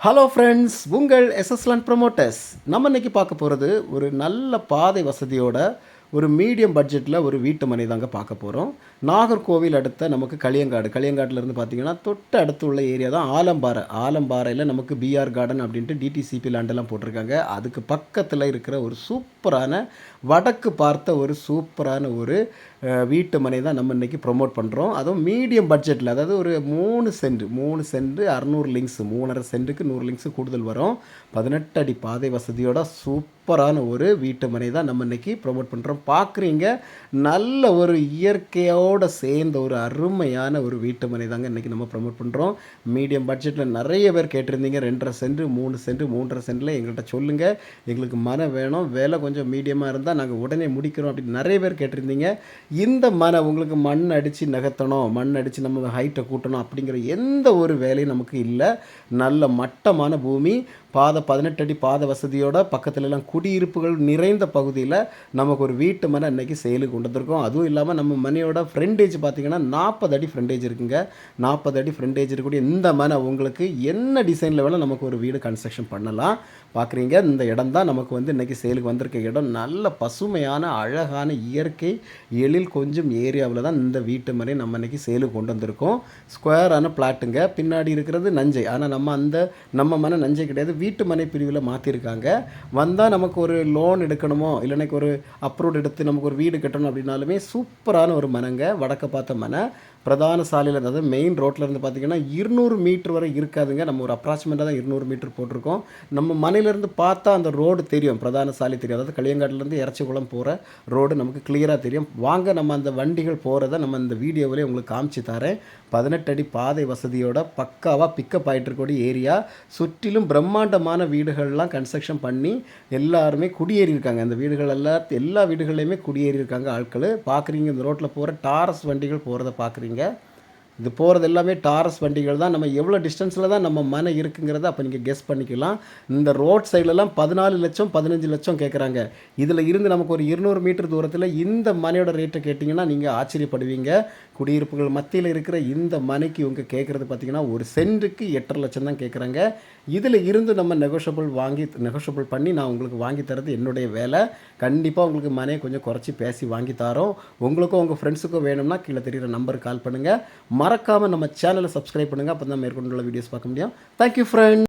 Hello friends உங்கள் எஸ்எஸ்லான் promoters நம்ம இன்னைக்கு பார்க்க போகிறது ஒரு நல்ல பாதை வசதியோட ஒரு மீடியம் பட்ஜெட்டில் ஒரு வீட்டு மனை தாங்க பார்க்க போகிறோம் நாகர்கோவில் அடுத்த நமக்கு களியங்காடு களியங்காட்டில் இருந்து பார்த்தீங்கன்னா தொட்டு அடுத்து உள்ள ஏரியா தான் ஆலம்பாறை. ஆலம்பாறையில் நமக்கு பிஆர் கார்டன் அப்படின்ட்டு டிடிசிபி லேண்டெல்லாம் போட்டிருக்காங்க. அதுக்கு பக்கத்தில் இருக்கிற ஒரு சூப்பரான வடக்கு பார்த்த ஒரு சூப்பரான ஒரு வீட்டு மனை தான் நம்ம இன்றைக்கி ப்ரொமோட் பண்ணுறோம் அதுவும் மீடியம் பட்ஜெட்டில் அதாவது ஒரு மூணு சென்ட் மூணு சென்ட் அறநூறு லிங்க்ஸ் மூணரை சென்ட்டுக்கு நூறு லிங்க்ஸ் கூடுதல் வரும். பதினெட்டு அடி பாதை வசதியோட சூப்பரான ஒரு வீட்டு மனை தான் நம்ம இன்றைக்கி ப்ரொமோட் பண்ணுறோம் பார்க்குறீங்க நல்ல ஒரு இயற்கையோடு சேர்ந்த ஒரு அருமையான ஒரு வீட்டு மனை தாங்க இன்றைக்கி நம்ம ப்ரொமோட் பண்ணுறோம் மீடியம் பட்ஜெட்டில் நிறைய பேர் கேட்டிருந்தீங்க ரெண்டரை சென்ட் மூணு சென்ட் மூன்றரை சென்ட்டில் எங்கள்கிட்ட சொல்லுங்கள் எங்களுக்கு மரம் வேணும் வேலை கொஞ்சம் மீடியமாக இருந்தால் நாங்கள் உடனே முடிக்கிறோம் அப்படின்னு நிறைய பேர் கேட்டிருந்தீங்க. இந்த மன உங்களுக்கு மண் அடித்து நகர்த்தணும் மண் அடித்து நம்ம ஹைட்டை கூட்டணும் அப்படிங்கிற எந்த ஒரு வேலையும் நமக்கு இல்லை. நல்ல மட்டமான பூமி பாதை பதினெட்டு அடி பாதை வசதியோட பக்கத்துல எல்லாம் குடியிருப்புகள் நிறைந்த பகுதியில் நமக்கு ஒரு வீட்டு மனை இன்னைக்கு செயலுக்கு கொண்டு வந்திருக்கோம். அதுவும் இல்லாமல் நம்ம மனையோட ஃப்ரெண்டேஜ் பார்த்தீங்கன்னா நாற்பது அடி ஃப்ரெண்டேஜ் இருக்குங்க. நாற்பது அடி ஃப்ரெண்டேஜ் இருக்கக்கூடிய இந்த மனை உங்களுக்கு என்ன டிசைனில் வேணால் நமக்கு ஒரு வீடு கன்ஸ்ட்ரக்ஷன் பண்ணலாம். பார்க்குறீங்க இந்த இடம் தான் நமக்கு வந்து இன்றைக்கி சேலுக்கு வந்திருக்க இடம். நல்ல பசுமையான அழகான இயற்கை எழில் கொஞ்சம் ஏரியாவில் தான் இந்த வீட்டு மனை நம்ம இன்றைக்கி சேலுக்கு கொண்டு வந்திருக்கோம். ஸ்கொயரான பிளாட்டுங்க பின்னாடி இருக்கிறது நஞ்சை. ஆனால் நம்ம அந்த நம்ம மனை நஞ்சை கிடையாது வீட்டு மனை பிரிவில் மாற்றிருக்காங்க வந்தால் நமக்கு ஒரு லோன் எடுக்கணுமோ? இல்லைனாக்கு ஒரு அப்ரூவ் எடுத்து நமக்கு ஒரு வீடு கட்டணும் அப்படின்னாலுமே சூப்பரான ஒரு மனைங்க வடக்க பார்த்த மனை. பிரதான சாலையில் அதாவது மெயின் ரோட்டில் இருந்து பார்த்தீங்கன்னா இருநூறு மீட்டர் வரை இருக்காதுங்க. நம்ம ஒரு அப்ராக்சிமேட்டாக தான் இருநூறு மீட்டர் போட்டிருக்கோம். நம்ம மனையிலேருந்து பார்த்தா அந்த ரோடு தெரியும். பிரதான சாலை தெரியும். அதாவது களியங்காட்டிலேருந்து இறச்சிக்குளம் போகிற ரோடு நமக்கு கிளியராக தெரியும். வாங்க நம்ம அந்த வண்டிகள் போகிறத நம்ம இந்த வீடியோவிலே உங்களுக்கு காமிச்சு தரேன். பதினெட்டு அடி பாதை வசதியோட பக்காவாக பிக்கப் ஆகிட்டு இருக்கக்கூடிய ஏரியா சுற்றிலும் பிரம்மாண்டமான வீடுகள்லாம் கன்ஸ்ட்ரக்ஷன் பண்ணி எல்லாருமே குடியேறி இருக்காங்க அந்த வீடுகள் எல்லா எல்லா வீடுகள்லையுமே குடியேறி இருக்காங்க ஆட்கள். பார்க்குறீங்க இந்த ரோட்டில் போகிற டாரஸ் வண்டிகள் போகிறத பார்க்குறீங்க. இது போகிறது எல்லாமே டாரஸ் வண்டிகள் தான். நம்ம எவ்வளோ டிஸ்டன்ஸில் தான் நம்ம மனை இருக்குங்கிறத அப்போ நீங்கள் கெஸ் பண்ணிக்கலாம். இந்த ரோட் சைட்லலாம் பதினாலு லட்சம் பதினஞ்சு லட்சம் கேட்குறாங்க இதில் இருந்து நமக்கு ஒரு இருநூறு மீட்டர் தூரத்தில் இந்த மனையோட ரேட்டை கேட்டிங்கன்னா நீங்கள் ஆச்சரியப்படுவீங்க. குடியிருப்புகள் மத்தியில் இருக்கிற இந்த மனைக்கு இவங்க கேட்குறது பார்த்தீங்கன்னா ஒரு சென்ட்டுக்கு எட்டரை லட்சம் தான் கேட்குறாங்க இதில் இருந்து நம்ம நெகோஷியபிள் வாங்கி நெகோஷியபிள் பண்ணி நான் உங்களுக்கு வாங்கி தரது என்னுடைய வேலை. கண்டிப்பாக உங்களுக்கு மனையை கொஞ்சம் குறைச்சி பேசி வாங்கி தரோம். உங்களுக்கும் உங்கள் ஃப்ரெண்ட்ஸுக்கும் வேணும்னா கீழே தெரிகிற நம்பருக்கு கால் பண்ணுங்கள் மறக்காமல் நம்ம சேனலை சப்ஸ்கிரைப் பண்ணுங்கள் அப்போ தான் மேற்கொண்டுள்ள வீடியோஸ் பார்க்க முடியும். Thank you friend